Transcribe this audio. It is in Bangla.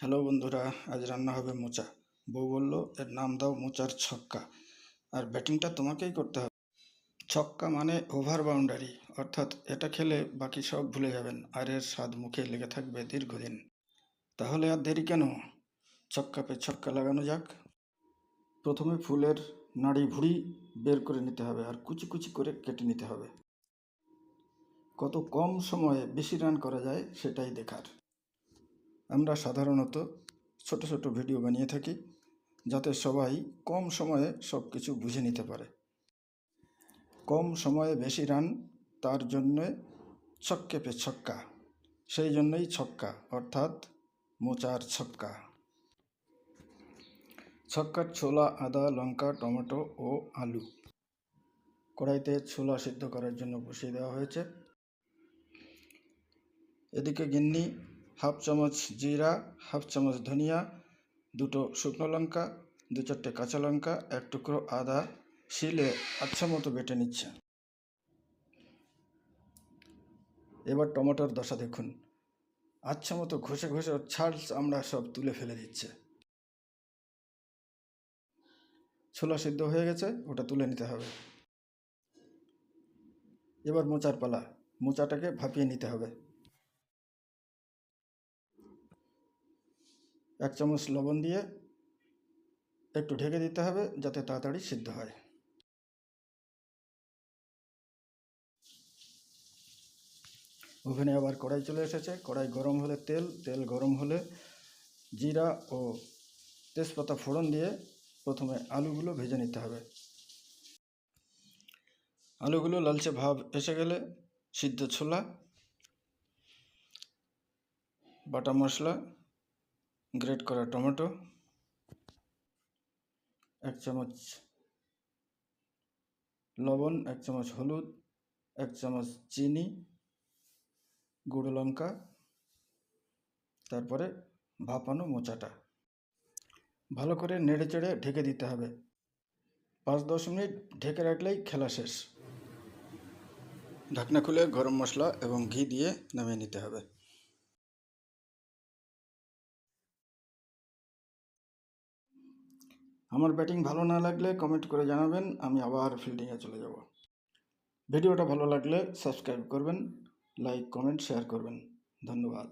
হ্যালো বন্ধুরা, আজ রান্না হবে মোচা। বউ বলল, এর নাম দাও মোচার ছক্কা। আর ব্যাটিংটা তোমাকেই করতে হবে। ছক্কা মানে ওভার বাউন্ডারি, অর্থাৎ এটা খেলে বাকি সব ভুলে যাবেন, আর এর স্বাদ মুখে লেগে থাকবে দীর্ঘদিন। তাহলে আর দেরি কেন? ছক্কা পে ছক্কা লাগানো যাক। প্রথমে ফুলের নাড়ি ভুড়ি বের করে নিতে হবে, আর কুচি কুচি করে কেটে নিতে হবে। কত কম সময়ে বেশি রান করা যায় সেটাই দেখার। আমরা সাধারণত ছোট ছোট ভিডিও বানিয়ে থাকি, যাতে সবাই কম সময়ে সব কিছু বুঝে নিতে পারে। কম সময়ে বেশি রান, তার জন্যে ছক্কে পে ছক্কা, সেই জন্যই ছক্কা, অর্থাৎ মোচার ছক্কা। ছক্কার ছোলা, আদা, লঙ্কা, টমেটো ও আলু কড়াইতে ছোলা সিদ্ধ করার জন্য বসিয়ে দেওয়া হয়েছে। এদিকে গিন্নি হাফ চামচ জিরা, হাফ চামচ ধনিয়া, দুটো শুকনো লঙ্কা, দু চারটে কাঁচা লঙ্কা, এক টুকরো আদা, শিলে আচ্ছা মতো বেটে নিচ্ছে। এবার টমেটোর দশা দেখুন। আচ্ছা মতো ঘষে ঘষে ওর ছাল আমরা সব তুলে ফেলে দিচ্ছে। ছোলা সিদ্ধ হয়ে গেছে, ওটা তুলে নিতে হবে। এবার মোচার পালা। মোচাটাকে ভাপিয়ে নিতে হবে। এক চামচ লবণ দিয়ে একটু ঢেকে দিতে হবে যাতে তাড়াতাড়ি সিদ্ধ হয়। ওভেনে আবার কড়াই চলে এসেছে। কড়াই গরম হলে তেল তেল গরম হলে জিরা ও তেজপাতা ফোড়ন দিয়ে প্রথমে আলুগুলো ভেজে নিতে হবে। আলুগুলো লালচে ভাব এসে গেলে সিদ্ধ ছোলা, বাটা মশলা গ্রেট করা টমেটো, এক চামচ লবণ, এক চামচ হলুদ, এক চামচ চিনি, গুঁড়ো লঙ্কা, তারপরে ভাপানো মোচাটা। ভালো করে নেড়ে চেড়ে ঢেকে দিতে হবে। পাঁচ দশ মিনিট ঢেকে রাখলেই খেলা শেষ। ঢাকনা খুলে গরম মশলা এবং ঘি দিয়ে নামিয়ে নিতে হবে। আমার ব্যাটিং ভালো না লাগলে কমেন্ট করে জানাবেন, আমি আবার ফিল্ডিংয়ে চলে যাব। ভিডিওটা ভালো লাগলে সাবস্ক্রাইব করবেন লাইক কমেন্ট শেয়ার করবেন। ধন্যবাদ।